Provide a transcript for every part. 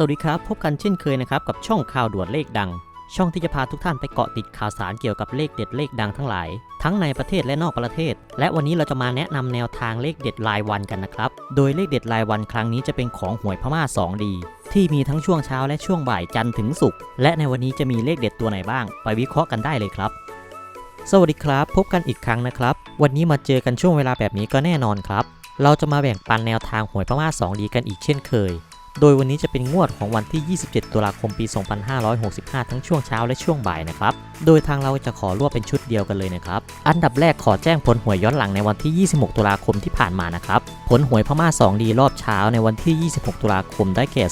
สวัสดีครับ พบกันเช่นเคยนะครับกับช่องข่าวด่วนเลขดัง ช่องที่จะพาทุกท่านไปเกาะติดข่าวสารเกี่ยวกับเลขเด็ดเลขดังทั้งหลาย ทั้งในประเทศและนอกประเทศ และวันนี้เราจะมาแนะนำแนวทางเลขเด็ดรายวันกันนะครับ โดยเลขเด็ดรายวันครั้งนี้จะเป็นของหวยพม่า 2D ที่มีทั้งช่วงเช้าและช่วงบ่ายจันทร์ถึงศุกร์และในวันนี้จะมีเลขเด็ดตัวไหนบ้าง ไปวิเคราะห์กันได้เลยครับ สวัสดีครับ พบกันอีกครั้งนะครับ วันนี้มาเจอกันช่วงเวลาแบบนี้ก็แน่นอนครับ เราจะมาแบ่งปันแนวทางหวยพม่า 2D กันอีกเช่นเคย โดยวันนี้จะเป็นงวดของวันที่ 27 ตุลาคม ปี 2565 ทั้งช่วงเช้าและช่วงบ่ายนะครับ โดยทางเราจะขอรวบเป็นชุดเดียวกันเลยนะครับ อันดับแรกขอแจ้งผลหวยย้อนหลังในวันที่ 26 ตุลาคมที่ผ่านมานะครับ ผลหวยพม่า 2D รอบเช้าในวันที่ 26 ตุลาคมได้แก่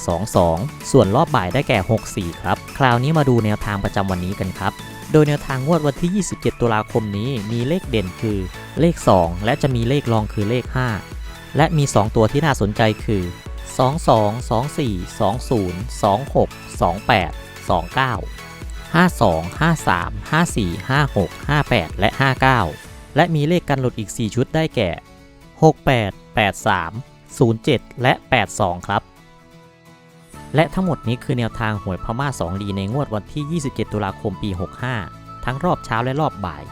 22 ส่วนรอบบ่ายได้แก่ 64 ครับ คราวนี้มาดูแนวทางประจำวันนี้กันครับ โดยแนวทางงวดวันที่ 27 ตุลาคมนี้มีเลขเด่นคือ เลข 2 และจะมีเลขรองคือเลข 5 และมี 2 ตัวที่น่าสนใจคือ 22 24 20 26 28 29 52 53 54 56 58 และ 59 และมีเลขกันหลุดอีก 4 ชุดได้แก่ 68 83 07 และ 82 ครับ และทั้งหมดนี้คือแนวทางหวยพม่า2ดีในงวดวันที่ 27 ตุลาคมปี 65 ทั้งรอบเช้าและรอบบ่าย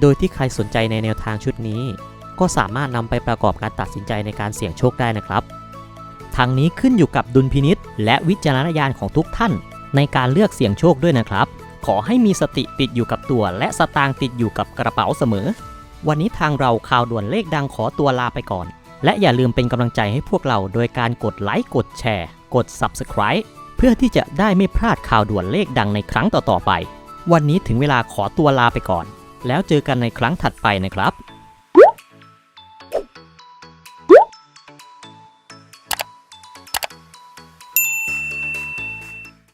โดยที่ใครสนใจในแนวทางชุดนี้ ก็สามารถนำไปประกอบการตัดสินใจในการเสี่ยงโชคได้นะครับ ทางนี้ขึ้นอยู่กับดุลพินิษและวิจารณญาณของทุกท่าน ในการเลือกเสี่ยงโชคด้วยนะครับ ขอให้มีสติติดอยู่กับตัว และสตางค์ติดอยู่กับกระเป๋าเสมอ วันนี้ทางเราข่าวด่วนเลขดังขอตัวลาไปก่อน และอย่าลืมเป็นกำลังใจให้พวกเราโดยการกดไลค์กดแชร์ กด Subscribe เพื่อที่จะได้ไม่พลาดข่าวด่วนเลขดังในครั้งต่อๆไป วันนี้ถึงเวลาขอตัวลาไปก่อน แล้วเจอกันในครั้งถัดไปนะครับ